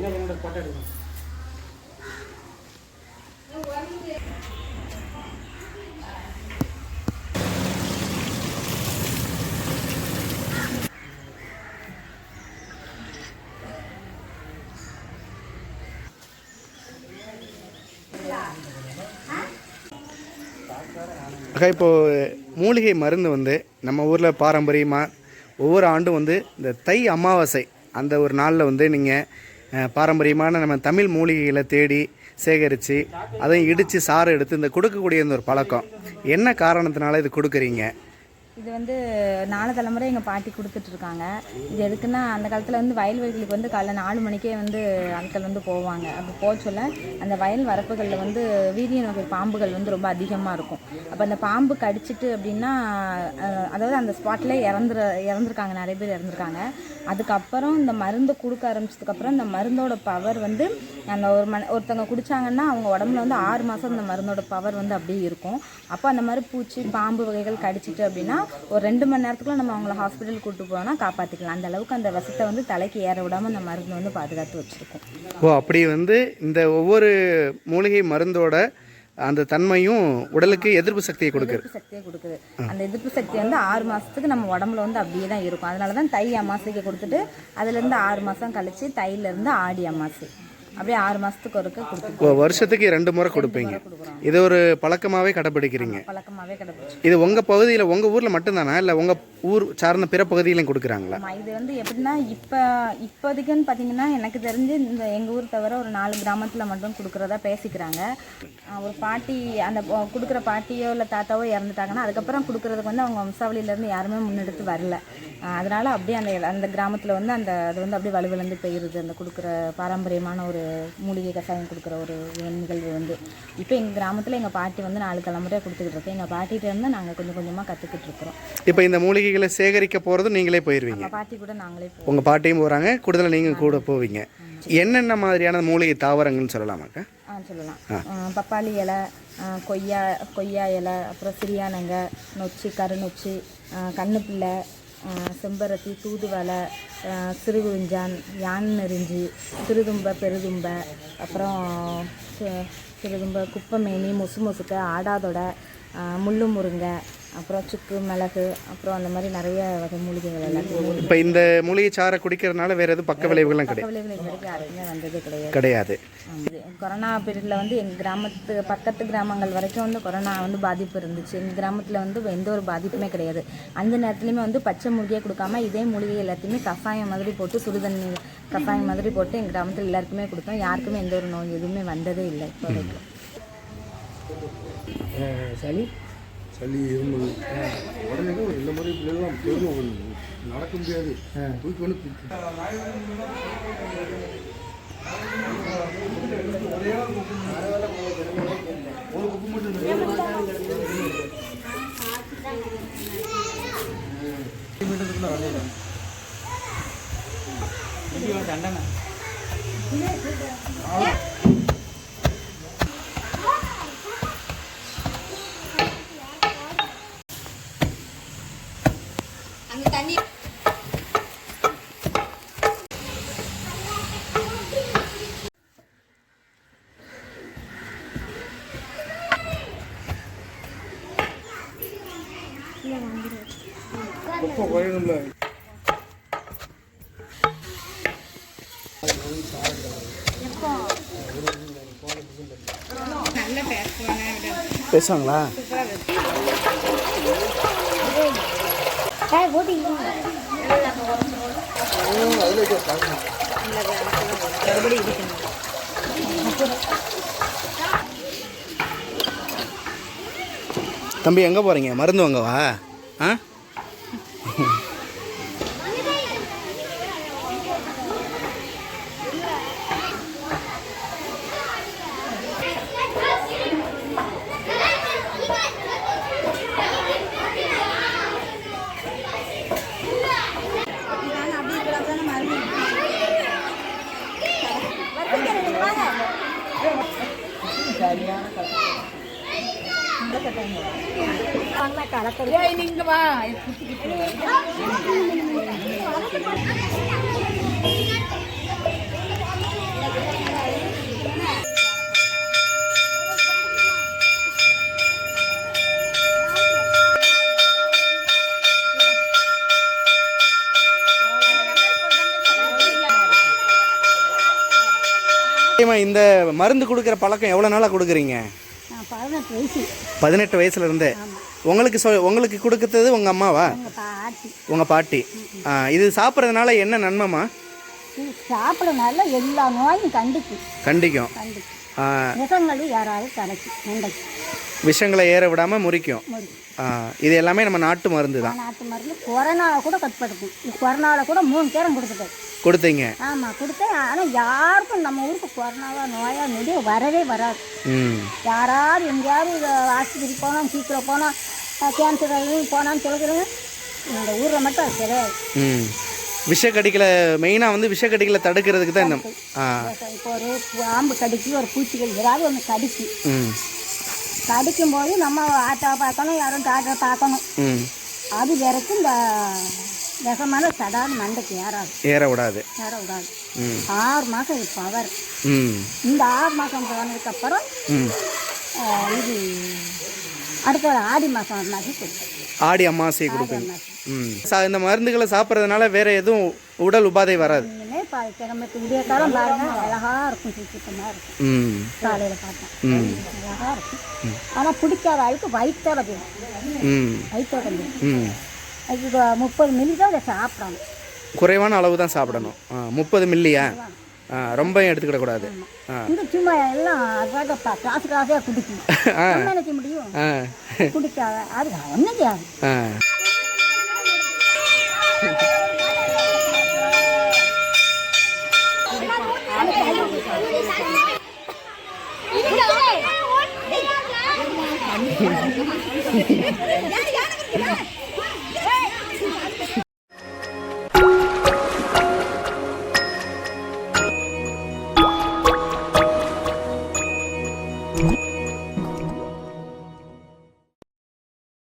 நீங்கள் என்னோட ஃபோட்டோ எடுக்கணும். அக்கா இப்போது மூலிகை மருந்து வந்து நம்ம ஊரில் பாரம்பரியமாக ஒவ்வொரு ஆண்டும் வந்து இந்த தை அமாவாசை அந்த ஒரு நாளில் வந்து நீங்கள் பாரம்பரியமான நம்ம தமிழ் மூலிகைகளை தேடி சேகரித்து அதையும் இடித்து சாறு எடுத்து இந்த கொடுக்கக்கூடிய இந்த ஒரு பழக்கம். என்ன காரணத்தினால இது கொடுக்குறீங்க? இது வந்து நாலு தலைமுறை எங்கள் பாட்டி கொடுத்துட்ருக்காங்க. இது எதுக்குன்னா அந்த காலத்தில் வந்து வயல்வெளிகளுக்கு வந்து காலைல நாலு மணிக்கே வந்து ஆட்கள் வந்து போவாங்க. அப்போ போக சொல்ல அந்த வயல் வரப்புகளில் வந்து வீரிய வகை பாம்புகள் வந்து ரொம்ப அதிகமாக இருக்கும். அப்போ அந்த பாம்பு கடிச்சிட்டு அப்படின்னா அதாவது அந்த ஸ்பாட்டில் இறந்துரு இறந்துருக்காங்க நிறைய பேர் இறந்துருக்காங்க. அதுக்கப்புறம் இந்த மருந்து கொடுக்க ஆரம்பிச்சதுக்கப்புறம் இந்த மருந்தோட பவர் வந்து அந்த ஒரு மன ஒருத்தவங்க குடித்தாங்கன்னா அவங்க உடம்புல வந்து ஆறு மாதம் அந்த மருந்தோட பவர் வந்து அப்படியே இருக்கும். அப்போ அந்த மாதிரி பூச்சி பாம்பு வகைகள் கடிச்சிட்டு அப்படின்னா ஒரு ரெண்டு மணி நேரத்துக்குள்ள நம்ம அவங்கள ஹாஸ்பிட்டல் கூட்டு போனோம்னா காப்பாற்றிக்கலாம் அந்த அளவுக்கு அந்த விஷத்தை வந்து தலைக்கு ஏற விடாமல் அந்த மருந்து வந்து பாதுகாத்து வச்சுருக்கோம். ஓ அப்படி வந்து இந்த ஒவ்வொரு மூலிகை மருந்தோட அந்த தன்மையும் உடலுக்கு எதிர்ப்பு சக்தியை கொடுக்குது. சக்தியை கொடுக்குது. அந்த எதிர்ப்பு சக்தி வந்து ஆறு மாதத்துக்கு நம்ம உடம்புல வந்து அப்படியே தான் இருக்கும். அதனால தான் தை அமாசைக்கு கொடுத்துட்டு அதுலேருந்து ஆறு மாதம் கழிச்சு தையிலேருந்து ஆடி அமாசை அப்படியே ஆறு மாதத்துக்கு ஒருக்க கொடுத்துட்டு ஓ வருஷத்துக்கு ரெண்டு முறை கொடுப்பீங்க. இது ஒரு பழக்கமாகவே கடைப்பிடிக்கிறீங்க. பழக்கமாகவே கிடப்பிடிச்சு. இது உங்கள் பகுதியில் உங்கள் ஊரில் மட்டும்தானா? இல்லை உங்கள் ஊர் சார்ந்த பிற பகுதியிலையும் கொடுக்குறாங்களா? இது வந்து எப்படின்னா இப்போ இப்போதைக்குன்னு பார்த்தீங்கன்னா எனக்கு தெரிஞ்சு இந்த எங்கள் ஊர் தவிர ஒரு நாலு கிராமத்தில் மட்டும் கொடுக்குறதா பேசிக்கிறாங்க. ஒரு பாட்டி அந்த கொடுக்குற பாட்டியோ இல்லை தாத்தாவோ இறந்துட்டாங்கன்னா அதுக்கப்புறம் கொடுக்குறதுக்கு வந்து அவங்க வம்சாவளியிலேருந்து யாருமே முன்னெடுத்து வரல. அதனால அப்படியே அந்த அந்த கிராமத்தில் வந்து அந்த அது வந்து அப்படியே வலுவிழந்து போயிருது. அந்த கொடுக்குற பாரம்பரியமான ஒரு மூலிகை கஷாயம் கொடுக்குற ஒரு நிகழ்வு வந்து. இப்போ எங்கள் கிராமத்தில் எங்கள் பாட்டி வந்து நாலு தலைமுறையாக கொடுத்துக்கிட்டு இருக்கோம். எங்கள் பாட்டிகிட்ட இருந்து நாங்கள் கொஞ்சம் கொஞ்சமாக கற்றுக்கிட்டு இருக்கிறோம். இப்போ இந்த மூலிகைகளை சேகரிக்க போகிறது நீங்களே போயிடுவீங்க பாட்டி கூட நாங்களே உங்கள் பாட்டியும் போகிறாங்க கூடுதலாக நீங்கள் கூட போவீங்க. என்னென்ன மாதிரியான மூலிகை தாவரங்கள்னு சொல்லலாமாக்கா ஆ சொல்லலாம். பப்பாளி இலை கொய்யா கொய்யா இலை அப்புறம் சிரியானங்க நொச்சி கருநொச்சி கண்ணுப்பிள்ளை செம்பருத்தி தூதுவளை ஆ, சிறுகுறிஞ்சான் யான் நெறிஞ்சி சிறுதும்பை பெருதும்பை அப்புறம் சிறுதும்ப சிறுதும்பை குப்பைமேனி முசு முசுக்கு ஆடாதொடை முள்ளு முருங்கை அப்புறம் சுக்கு மிளகு அப்புறம் அந்த மாதிரி நிறைய வகை மூலிகைகள் எல்லாத்தையும் இப்போ இந்த மூலிகை சாறை குடிக்கிறதுனால வேறு எதுவும் பக்க விளைவுகள்லாம் கிடையாது. விளைவுகள் வரைக்கும் யாருக்குமே வந்தது கிடையாது. கிடையாது. கொரோனா பீரியடில் வந்து எங்கள் கிராமத்து பக்கத்து கிராமங்கள் வரைக்கும் வந்து கொரோனா வந்து பாதிப்பு இருந்துச்சு. எங்கள் கிராமத்தில் வந்து எந்த ஒரு பாதிப்புமே கிடையாது. அந்த நேரத்துலையுமே வந்து பச்சை மூலிகையை கொடுக்காம இதே மூலிகை எல்லாத்தையுமே கஷாயம் மாதிரி போட்டு சுடுதண்ணி கஷாயம் மாதிரி போட்டு எங்கள் கிராமத்தில் எல்லாருக்குமே கொடுத்தோம். யாருக்குமே எந்த ஒரு நோய் எதுவுமே வந்ததே இல்லை இப்போ சளி? சளி இருமல். உடனே இந்த மாதிரி பிள்ளைலாம் பெரும் நடக்க முடியாது. தூக்கி வந்து தூக்கி தண்டனை ரொம்ப குறையணும்ல பேசுவாங்களா தம்பி எங்கே போகிறீங்க மருந்து வாங்கவா ஆ? இந்த மருந்து கொடுக்குற பழக்கம் எவ்வளோ நாளாக கொடுக்குறீங்க? பதினெட்டு வயசு. பதினெட்டு வயசுல இருந்தே உங்களுக்கு சொ உங்களுக்கு கொடுக்குறது உங்கள் அம்மாவா? எங்கள் பாட்டி. உங்கள் பாட்டி. ஆ, இது சாப்பிட்றதுனால என்ன நன்மைமா இது சாப்பிடனால எல்லா நோயும் கண்டிக்கு கண்டிக்கும். கண்டிக்கு ஆ, விஷங்களும் யாராவது கிடைக்கும் நண்டைக்கு விஷங்களை ஏற விடாமல் முறிக்கும். இது எல்லாமே நம்ம நாட்டு மருந்து தான். நாட்டு மருந்து. கொரோனாவை கூட கட்டுப்படுத்தும் கொரோனாவில் கூட மூணு பேரும் கொடுத்துட்டேன் கொடுத்தீங்க. ஆமாம் கொடுத்தேன். ஆனால் யாருக்கும் நம்ம ஊருக்கு கொரோனாவா நோயா நொடி வரவே வராது. யாராவது எங்கேயாவது ஆஸ்பத்திரி போனோம் சீக்கிரம் போனோம் கேன்சர் போனான்னு சொல்லுறேங்க இந்த ஊரில் மட்டும் அது கிடையாது. விஷக்கடிக்கலை மெயினாக வந்து விஷக்கடிக்கலை தடுக்கிறதுக்கு தான் இந்த ஆ. இப்போ ஒரு பாம்பு கடிக்கு ஒரு பூச்சிகள் ஏதாவது ஒன்று கடிக்கு. ம். கடிக்கும் போது நம்ம ஆட்டோ பார்க்கணும் யாரும் டாக்டரை பார்க்கணும். அது வரைக்கும் இந்த விஷமான சடான்னு மண்டைக்கு ஏறாது. ஏற விடாது. ஏற விடாது. ஆறு மாதம் இது பவர் இந்த ஆறு மாதம் போனதுக்கப்புறம் இது அடுத்த ஆடி மாதம் ஆடி அமாவாசை கொடுப்பீங்க. ம். சா- இந்த மருந்துகளை சாப்பிட்றதுனால வேற எதுவும் உடல் உபாதை வராது. விடிய காலம் பாருங்க. அழகா இருக்கும் சுத்தமாக இருக்கும். ம். காலையில் பார்த்தேன். ம். அழகா இருக்கும். ஆனால் பிடிக்காத ஆளுக்கு வயிற்றோட போயிடும் ம். வயிற்றோட போயிடும் முப்பது மில்லி தான் இதை சாப்பிடணும். குறைவான அளவு தான் சாப்பிடணும். முப்பது மில்லியா ரொம்ப எடுத்துக்கிடக்கூடாது இந்த சும்மா எல்லாம் குடிக்கும் நம்ம நினைக்க முடியும்? குடிக்காத அது ஒன்றும் செய்யாது ハハハハ!